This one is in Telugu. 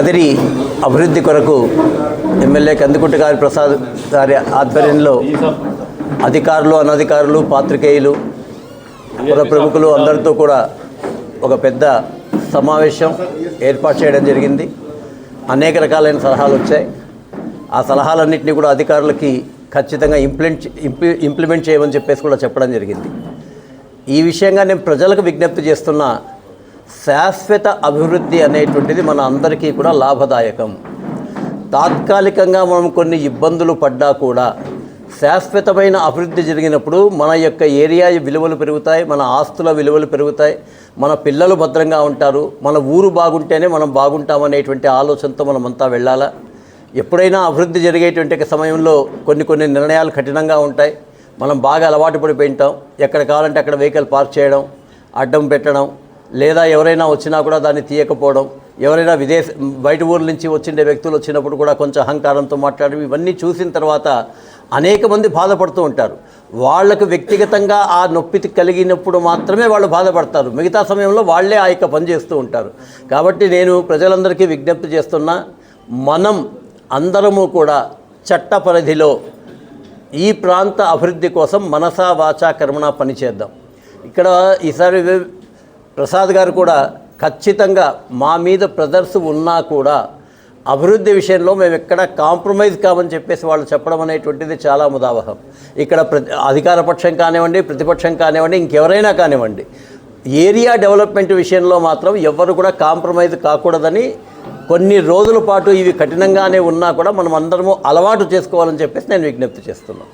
కదిరి అభివృద్ధి కొరకు ఎమ్మెల్యే కందుకుంట గారి ప్రసాద్ గారి ఆధ్వర్యంలో అధికారులు అనధికారులు పాత్రికేయులు కుల ప్రముఖులు అందరితో కూడా ఒక పెద్ద సమావేశం ఏర్పాటు చేయడం జరిగింది. అనేక రకాలైన సలహాలు వచ్చాయి. ఆ సలహాలన్నింటినీ కూడా అధికారులకి ఖచ్చితంగా ఇంప్లిమెంట్ ఇంప్లిమెంట్ చేయమని చెప్పేసి కూడా చెప్పడం జరిగింది. ఈ విషయంగా నేను ప్రజలకు విజ్ఞప్తి చేస్తున్న శాశ్వత అభివృద్ధి అనేటువంటిది మన అందరికీ కూడా లాభదాయకం. తాత్కాలికంగా మనం కొన్ని ఇబ్బందులు పడ్డా కూడా శాశ్వతమైన అభివృద్ధి జరిగినప్పుడు మన యొక్క ఏరియా విలువలు పెరుగుతాయి మన ఆస్తుల విలువలు పెరుగుతాయి మన పిల్లలు భద్రంగా ఉంటారు మన ఊరు బాగుంటేనే మనం బాగుంటామనేటువంటి ఆలోచనతో మనమంతా వెళ్ళాలా? ఎప్పుడైనా అభివృద్ధి జరిగేటువంటి సమయంలో కొన్ని కొన్ని నిర్ణయాలు కఠినంగా ఉంటాయి. మనం బాగా అలవాటు పడిపోయింటాం ఎక్కడ కావాలంటే అక్కడ వెహికల్ పార్క్ చేయడం అడ్డం పెట్టడం లేదా ఎవరైనా వచ్చినా కూడా దాన్ని తీయకపోవడం ఎవరైనా విదేశ బయట ఊర్ల నుంచి వచ్చిండే వ్యక్తులు వచ్చినప్పుడు కూడా కొంచెం అహంకారంతో మాట్లాడడం ఇవన్నీ చూసిన తర్వాత అనేక మంది బాధపడుతూ ఉంటారు. వాళ్ళకు వ్యక్తిగతంగా ఆ నొప్పి కలిగినప్పుడు మాత్రమే వాళ్ళు బాధపడతారు. మిగతా సమయంలో వాళ్ళే ఆ యొక్క పని చేస్తూ ఉంటారు. కాబట్టి నేను ప్రజలందరికీ విజ్ఞప్తి చేస్తున్నా మనం అందరము కూడా చట్ట పరిధిలో ఈ ప్రాంత అభివృద్ధి కోసం మనసా వాచా కర్మణ పనిచేద్దాం. ఇక్కడ ఈసారి ప్రసాద్ గారు కూడా ఖచ్చితంగా మా మీద బ్రదర్స్ ఉన్నా కూడా అభివృద్ధి విషయంలో మేము ఎక్కడ కాంప్రమైజ్ కామని చెప్పేసి వాళ్ళు చెప్పడం అనేటువంటిది చాలా ముదావహం. ఇక్కడ ప్ర అధికార పక్షం కానివ్వండి ప్రతిపక్షం కానివ్వండి ఇంకెవరైనా కానివ్వండి ఏరియా డెవలప్మెంట్ విషయంలో మాత్రం ఎవ్వరు కూడా కాంప్రమైజ్ కాకూడదని కొన్ని రోజుల పాటు ఇవి కఠినంగానే ఉన్నా కూడా మనం అందరము అలవాటు చేసుకోవాలని చెప్పేసి నేను విజ్ఞప్తి చేస్తున్నాను.